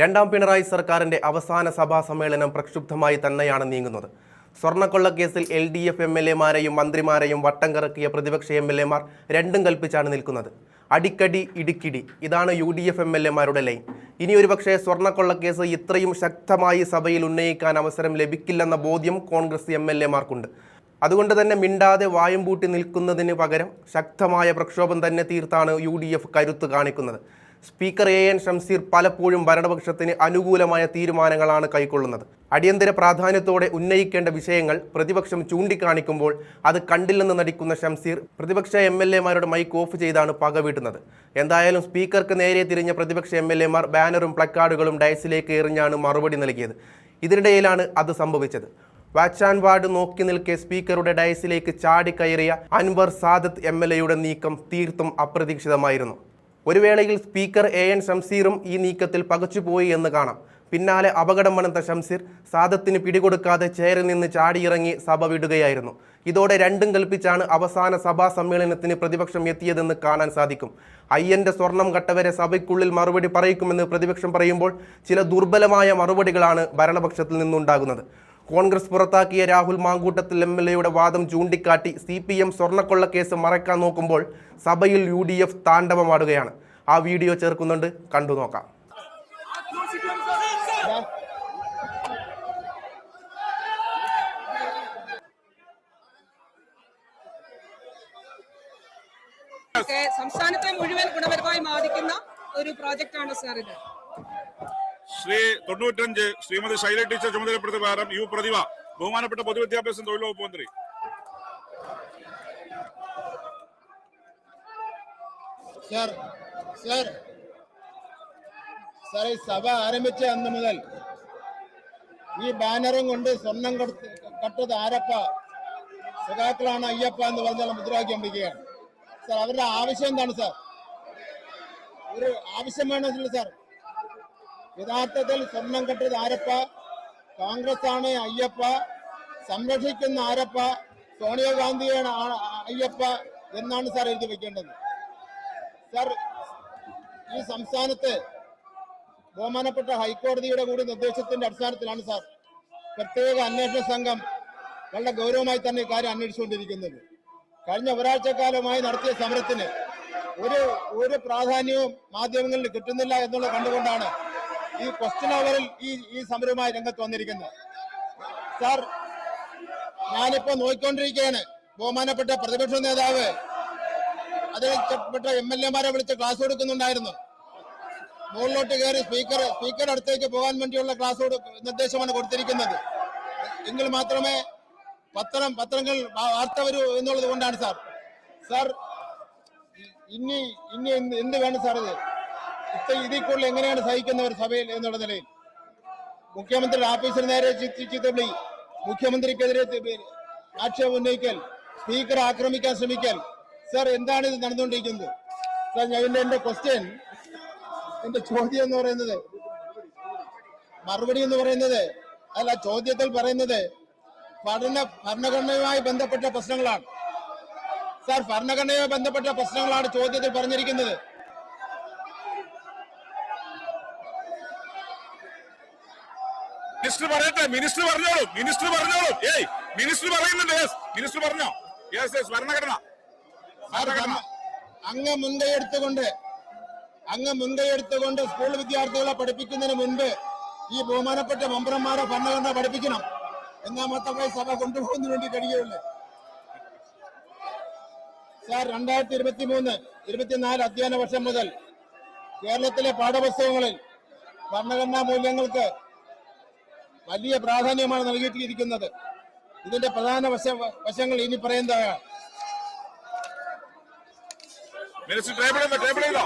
രണ്ടാം പിണറായി സർക്കാരിന്റെ അവസാന സഭാ സമ്മേളനം പ്രക്ഷുബ്ധമായി തന്നെയാണ് നീങ്ങുന്നത്. സ്വർണക്കൊള്ള കേസിൽ L D F M L എമാരെയും മന്ത്രിമാരെയും വട്ടം കറക്കിയ പ്രതിപക്ഷ എം എൽ എമാർ രണ്ടും കൽപ്പിച്ചാണ് നിൽക്കുന്നത്. അടിക്കടി ഇടുക്കിടി. ഇതാണ് U D F M L എമാരുടെ ലൈൻ. ഇനി ഒരുപക്ഷെ സ്വർണക്കൊള്ള കേസ് ഇത്രയും ശക്തമായി സഭയിൽ ഉന്നയിക്കാൻ അവസരം ലഭിക്കില്ലെന്ന ബോധ്യം കോൺഗ്രസ് എം എൽ എമാർക്കുണ്ട്. അതുകൊണ്ട് തന്നെ മിണ്ടാതെ വായും പൂട്ടി നിൽക്കുന്നതിന് പകരം ശക്തമായ പ്രക്ഷോഭം തന്നെ തീർത്താണ് യു ഡി എഫ് കരുത്ത് കാണിക്കുന്നത്. സ്പീക്കർ എ എൻ ഷംസീർ പലപ്പോഴും ഭരണപക്ഷത്തിന് അനുകൂലമായ തീരുമാനങ്ങളാണ് കൈക്കൊള്ളുന്നത്. അടിയന്തര പ്രാധാന്യത്തോടെ ഉന്നയിക്കേണ്ട വിഷയങ്ങൾ പ്രതിപക്ഷം ചൂണ്ടിക്കാണിക്കുമ്പോൾ അത് കണ്ടില്ലെന്ന് നടിക്കുന്ന ഷംസീർ പ്രതിപക്ഷ എം എൽ എമാരുടെ മൈക്ക് ഓഫ് ചെയ്താണ് പക വീട്ടുന്നത് എന്തായാലും സ്പീക്കർക്ക് നേരെ തിരിഞ്ഞ പ്രതിപക്ഷ എം എൽ എമാർ ബാനറും പ്ലക്കാർഡുകളും ഡയസിലേക്ക് എറിഞ്ഞാണ് മറുപടി നൽകിയത്. ഇതിനിടയിലാണ് അത് സംഭവിച്ചത്. വാച്ച് ആൻഡ് വാർഡ് നോക്കി നിൽക്കെ സ്പീക്കറുടെ ഡയസിലേക്ക് ചാടിക്കയറിയ അൻവർ സാദത്ത് എം എൽ എയുടെ നീക്കം തീർത്തും അപ്രതീക്ഷിതമായിരുന്നു. ഒരു വേളയിൽ സ്പീക്കർ എ എൻ ഷംസീറും ഈ നീക്കത്തിൽ പകച്ചുപോയി എന്ന് കാണാം. പിന്നാലെ അപകടം മണത്ത ഷംസീർ സാദത്തിന് പിടികൊടുക്കാതെ ചെയറിൽ നിന്ന് ചാടിയിറങ്ങി സഭ വിടുകയായിരുന്നു. ഇതോടെ രണ്ടും കൽപ്പിച്ചാണ് അവസാന സഭാ സമ്മേളനത്തിന് പ്രതിപക്ഷം എത്തിയതെന്ന് കാണാൻ സാധിക്കും. അയ്യന്റെ സ്വർണം കട്ടവരെ സഭയ്ക്കുള്ളിൽ മറുപടി പറയിക്കുമെന്ന് പ്രതിപക്ഷം പറയുമ്പോൾ ചില ദുർബലമായ മറുപടികളാണ് ഭരണപക്ഷത്തിൽ നിന്നുണ്ടാകുന്നത്. കോൺഗ്രസ് പുറത്താക്കിയ രാഹുൽ മാങ്കൂട്ടത്തിൽ എം എൽ എയുടെ വാദം ചൂണ്ടിക്കാട്ടി സി പി എം സ്വർണക്കൊള്ള കേസ് മറയ്ക്കാൻ നോക്കുമ്പോൾ സഭയിൽ യു ഡി എഫ് താണ്ഡവമാടുകയാണ്. ആ വീഡിയോ ചേർക്കുന്നുണ്ട്. കണ്ടു നോക്കാം. സംസ്ഥാനത്തെ മുഴുവൻ ഗുണപരമായി ബാധിക്കുന്ന ഒരു പ്രോജക്റ്റാണ് സാർ ഇത്. ശ്രീ തൊണ്ണൂറ്റഞ്ച് ശ്രീമതി ശൈല ടീച്ചർ ചുമതലപ്പെടുത്തിയ പ്രകാരം യു പ്രതിഭ ബഹുമാനപ്പെട്ട പൊതുവിദ്യാഭ്യാസം തൊഴിൽ മന്ത്രി. സഭ ആരംഭിച്ച അന്ന് മുതൽ ഈ ബാനറും കൊണ്ട് സ്വർണം കൊടുത്ത് കട്ടത് ആരപ്പ സഖാക്കളാണ് അയ്യപ്പ എന്ന് പറഞ്ഞാൽ മുദ്രാവാക്യം വിളിക്കുകയാണ്. സാർ അവരുടെ ആവശ്യം എന്താണ് സാർ? ഒരു ആവശ്യം വേണമെന്നില്ല സാർ. യഥാർത്ഥത്തിൽ സ്വർണം കെട്ടത് ആരപ്പ കോൺഗ്രസ് ആണ് അയ്യപ്പ സംരക്ഷിക്കുന്ന ആരപ്പ സോണിയാഗാന്ധിയാണ് അയ്യപ്പ എന്നാണ് സാർ എഴുതി വെക്കേണ്ടത്. സാർ ഈ സംസ്ഥാനത്ത് ബഹുമാനപ്പെട്ട ഹൈക്കോടതിയുടെ കൂടി നിർദ്ദേശത്തിന്റെ അടിസ്ഥാനത്തിലാണ് സാർ പ്രത്യേക അന്വേഷണ സംഘം വളരെ ഗൗരവമായി തന്നെ ഇക്കാര്യം അന്വേഷിച്ചുകൊണ്ടിരിക്കുന്നത്. കഴിഞ്ഞ ഒരാഴ്ചക്കാലമായി നടത്തിയ സമരത്തിന് ഒരു ഒരു പ്രാധാന്യവും മാധ്യമങ്ങളിൽ കിട്ടുന്നില്ല എന്നുള്ളത് കണ്ടുകൊണ്ടാണ് ഈ ക്വസ്റ്റ്യൻ അവറിൽ ഈ ഈ സമരവുമായി രംഗത്ത് വന്നിരിക്കുന്നത് സാർ ഞാനിപ്പോ നോക്കിക്കൊണ്ടിരിക്കുകയാണ് ബഹുമാനപ്പെട്ട പ്രതിപക്ഷ നേതാവ് അതിൽപ്പെട്ട എം എൽ എമാരെ വിളിച്ച് ക്ലാസ് കൊടുക്കുന്നുണ്ടായിരുന്നു. മുകളിലോട്ട് കയറി സ്പീക്കർ സ്പീക്കർ അടുത്തേക്ക് പോകാൻ വേണ്ടിയുള്ള ക്ലാസ് നിർദ്ദേശമാണ് കൊടുത്തിരിക്കുന്നത്. എങ്കിൽ മാത്രമേ പത്രം പത്രങ്ങൾ വാർത്ത വരൂ എന്നുള്ളത് കൊണ്ടാണ് സാർ. സാർ ഇനി ഇനി എന്ത് വേണം സാർ ഇത്? ഇതിൽ കൂടുതൽ എങ്ങനെയാണ് സഹിക്കുന്നവർ സഭയിൽ എന്നുള്ള നിലയിൽ? മുഖ്യമന്ത്രിയുടെ ഓഫീസിന് നേരെ ചീത്ത- ചീത്തവിളി മുഖ്യമന്ത്രിക്കെതിരെ ആക്ഷേപം ഉന്നയിക്കൽ. സ്പീക്കർ ആക്രമിക്കാൻ ശ്രമിക്കൽ. സർ എന്താണ് ഇത് നടന്നുകൊണ്ടിരിക്കുന്നത്? സർ ഞാൻ എന്റെ ക്വസ്റ്റ്യൻ എന്റെ ചോദ്യം എന്ന് പറയുന്നത് മറുപടി എന്ന് പറയുന്നത് അല്ല ചോദ്യത്തിൽ പറയുന്നത് പഠന ഭരണഘടനയുമായി ബന്ധപ്പെട്ട പ്രശ്നങ്ങളാണ്. സാർ ഭരണഘടനയുമായി ബന്ധപ്പെട്ട പ്രശ്നങ്ങളാണ് ചോദ്യത്തിൽ പറഞ്ഞിരിക്കുന്നത്. മിനിസ്റ്റർ പറയട്ടെ മിനിസ്റ്റർ പറഞ്ഞോളൂ മിനിസ്റ്റർ പറഞ്ഞോളൂ. ഏയ് മിനിസ്റ്റർ പറയുന്നുണ്ട് യെസ് മിനിസ്റ്റർ പറഞ്ഞോ. യെസ് യെസ് ഭരണഘടന അങ്ങ് മുൻകൈ എടുത്തുകൊണ്ട് അങ്ങ് മുൻകൈ എടുത്തുകൊണ്ട് സ്കൂൾ വിദ്യാർത്ഥികളെ പഠിപ്പിക്കുന്നതിന് മുൻപ് ഈ ബഹുമാനപ്പെട്ട മെമ്പർമാരെ ഭരണഘടന പഠിപ്പിക്കണം. എന്നാൽ മാത്രമേ സഭ കൊണ്ടുപോകുന്നതിന് വേണ്ടി കഴിയുള്ളൂ സാർ രണ്ടായിരത്തി ഇരുപത്തി മൂന്ന് ഇരുപത്തിനാല് അധ്യയന വർഷം മുതൽ കേരളത്തിലെ പാഠപുസ്തകങ്ങളിൽ ഭരണഘടനാ മൂല്യങ്ങൾക്ക് വലിയ പ്രാധാന്യമാണ് നൽകിയിട്ടിരിക്കുന്നത് ഇതിന്റെ പ്രധാന വശ വശങ്ങൾ ഇനി പറയുന്നതാണ്. മിനിസ്റ്റർ ടേബിൾ ടേബിൾ ചെയ്തോ